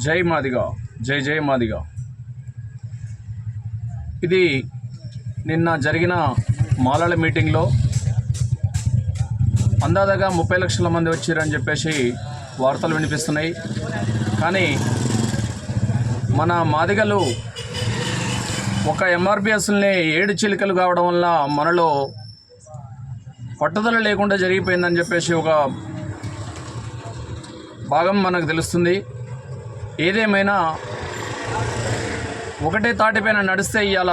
జై మాదిగా జై జై మాదిగా. ఇది నిన్న జరిగిన మాలల మీటింగ్లో అందాదగా ముప్పై లక్షల మంది వచ్చారని చెప్పేసి వార్తలు వినిపిస్తున్నాయి. కానీ మన మాదిగలు ఒక ఎంఆర్పిఎస్ని ఏడు చిలుకలు కావడం వల్ల మనలో పట్టుదల లేకుండా జరిగిపోయిందని చెప్పేసి ఒక భాగం మనకు తెలుస్తుంది. ఏదేమైనా ఒకటే తాటిపైన నడిస్తే ఇవాళ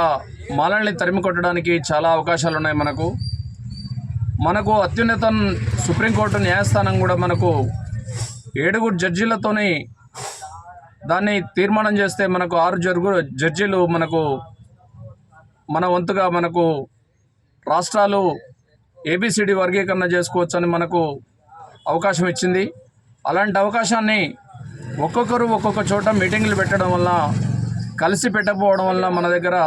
మాలల్ని తరిమి కొట్టడానికి చాలా అవకాశాలు ఉన్నాయి మనకు. మనకు అత్యున్నత సుప్రీంకోర్టు న్యాయస్థానం కూడా మనకు ఏడుగురు జడ్జీలతోని దాన్ని తీర్మానం చేస్తే మనకు ఆరు జరుగు జడ్జీలు మనకు మన వంతుగా మనకు రాష్ట్రాలు ఏబిసిడి వర్గీకరణ చేసుకోవచ్చని మనకు అవకాశం ఇచ్చింది. అలాంటి అవకాశాన్ని ఒక్కొక్కరు ఒక్కొక్క చోట మీటింగ్లు పెట్టడం వల్ల కలిసి పెట్టకపోవడం వల్ల మన దగ్గర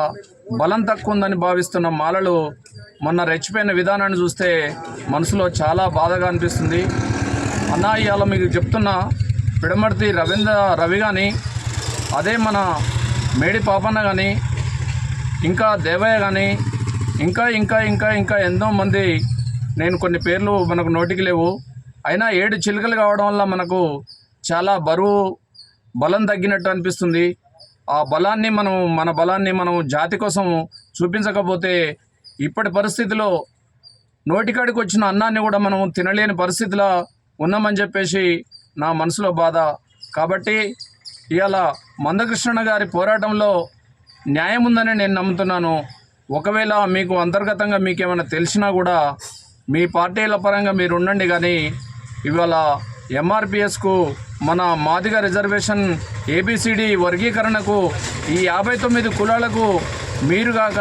బలం తక్కువ ఉందని భావిస్తున్న మాలలు మొన్న రెచ్చిపోయిన విధానాన్ని చూస్తే మనసులో చాలా బాధగా అనిపిస్తుంది. అన్నా ఇవాళ మీకు చెప్తున్నా పిడమర్తి రవీంద్ర రవి కానీ అదే మన మేడి పాపన్న కానీ ఇంకా దేవయ్య కానీ ఇంకా ఇంకా ఇంకా ఇంకా ఎంతో మంది నేను కొన్ని పేర్లు మనకు నోటికి లేవు. అయినా ఏడు చిలుకలు కావడం వల్ల మనకు చాలా బరువు బలం తగ్గినట్టు అనిపిస్తుంది. ఆ బలాన్ని మనం మన బలాన్ని మనం జాతి కోసం చూపించకపోతే ఇప్పటి పరిస్థితిలో నోటికాడికి వచ్చిన అన్నాన్ని కూడా మనం తినలేని పరిస్థితిలో ఉన్నామని చెప్పేసి నా మనసులో బాధ. కాబట్టి ఇవాళ మందకృష్ణ గారి పోరాటంలో న్యాయం ఉందని నేను నమ్ముతున్నాను. ఒకవేళ మీకు అంతర్గతంగా మీకు ఏమైనా తెలిసినా కూడా మీ పార్టీల పరంగా మీరు ఉండండి కానీ ఇవాళ ఎంఆర్పిఎస్కు మన మాదిగ రిజర్వేషన్ ఏబిసిడి వర్గీకరణకు ఈ యాభై తొమ్మిది కులాలకు మీరుగాక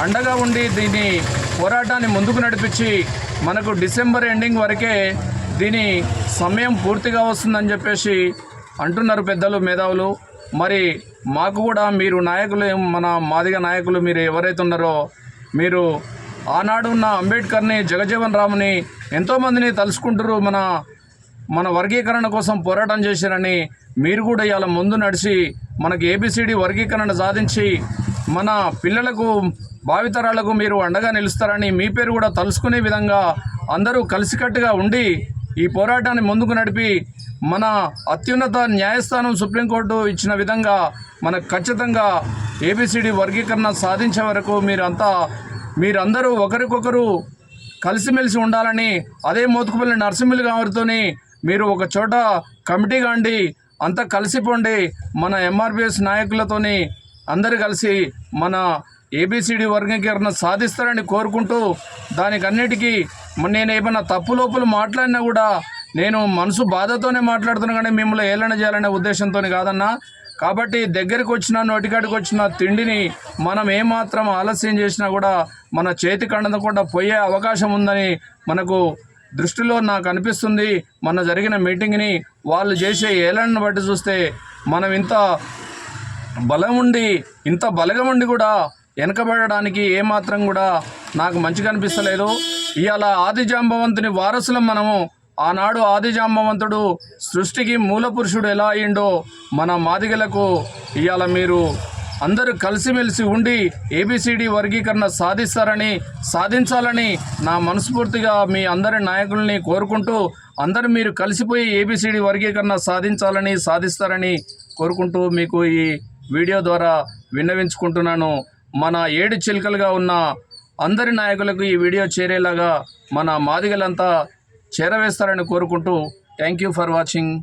అండగా ఉండి దీని పోరాటాన్ని ముందుకు నడిపించి మనకు డిసెంబర్ ఎండింగ్ వరకే దీని సమయం పూర్తిగా వస్తుందని చెప్పేసి అంటున్నారు పెద్దలు మేధావులు. మరి మాకు కూడా మీరు నాయకులు మన మాదిగ నాయకులు మీరు ఎవరైతే ఉన్నారో మీరు ఆనాడు ఉన్న అంబేద్కర్ని జగజీవన్ రాముని ఎంతోమందిని తలుసుకుంటారు మన మన వర్గీకరణ కోసం పోరాటం చేశారని మీరు కూడా ఇవాళ ముందు నడిచి మనకి ఏబిసిడి వర్గీకరణ సాధించి మన పిల్లలకు భావితరాలకు మీరు అండగా నిలుస్తారని మీ పేరు కూడా తలుసుకునే విధంగా అందరూ కలిసికట్టుగా ఉండి ఈ పోరాటాన్ని ముందుకు నడిపి మన అత్యున్నత న్యాయస్థానం సుప్రీంకోర్టు ఇచ్చిన విధంగా మనకు ఖచ్చితంగా ఏబిసిడి వర్గీకరణ సాధించే వరకు మీరంతా మీరందరూ ఒకరికొకరు కలిసిమెలిసి ఉండాలని అదే మోతుకుపల్లి నరసింహులు గారితోని మీరు ఒక చోట కమిటీ కాండి అంతా కలిసిపోండి మన ఎంఆర్పిఎస్ నాయకులతోని అందరు కలిసి మన ఏబిసిడి వర్గీకరణ సాధిస్తారని కోరుకుంటూ దానికన్నిటికీ నేను ఏమైనా తప్పు లోపులు మాట్లాడినా కూడా నేను మనసు బాధతోనే మాట్లాడుతున్నా కానీ మిమ్మల్ని ఏలన చేయాలనే ఉద్దేశంతో కాదన్నా. కాబట్టి దగ్గరికి వచ్చిన నోటికాడికి వచ్చిన తిండిని మనం ఏమాత్రం ఆలస్యం చేసినా కూడా మన చేతి కండకుండా పోయే అవకాశం ఉందని మనకు దృష్టిలో నాకు అనిపిస్తుంది మన జరిగిన మీటింగ్ని వాళ్ళు చేసే ఏలనను బట్టి చూస్తే మనం ఇంత బలం ఉండి ఇంత బలగం ఉండి కూడా వెనకబడడానికి ఏమాత్రం కూడా నాకు మంచిగా అనిపిస్తలేదు. ఇవాళ ఆది జాంబవంతుని వారసులం మనము. ఆనాడు ఆది జాంబవంతుడు సృష్టికి మూల పురుషుడు ఎలా అయిండో మన మాదిగలకు ఇవాళ మీరు అందరూ కలిసిమెలిసి ఉండి ఏబిసిడి వర్గీకరణ సాధిస్తారని సాధించాలని నా మనస్ఫూర్తిగా మీ అందరి నాయకుల్ని కోరుకుంటూ అందరూ మీరు కలిసిపోయి ఏబిసిడి వర్గీకరణ సాధించాలని సాధిస్తారని కోరుకుంటూ మీకు ఈ వీడియో ద్వారా విన్నవించుకుంటున్నాను. మన ఏడు చిలుకలుగా ఉన్న అందరి నాయకులకు ఈ వీడియో చేరేలాగా మన మాదిగలంతా చేరవేస్తారని కోరుకుంటూ థ్యాంక్ యూ ఫర్ వాచింగ్.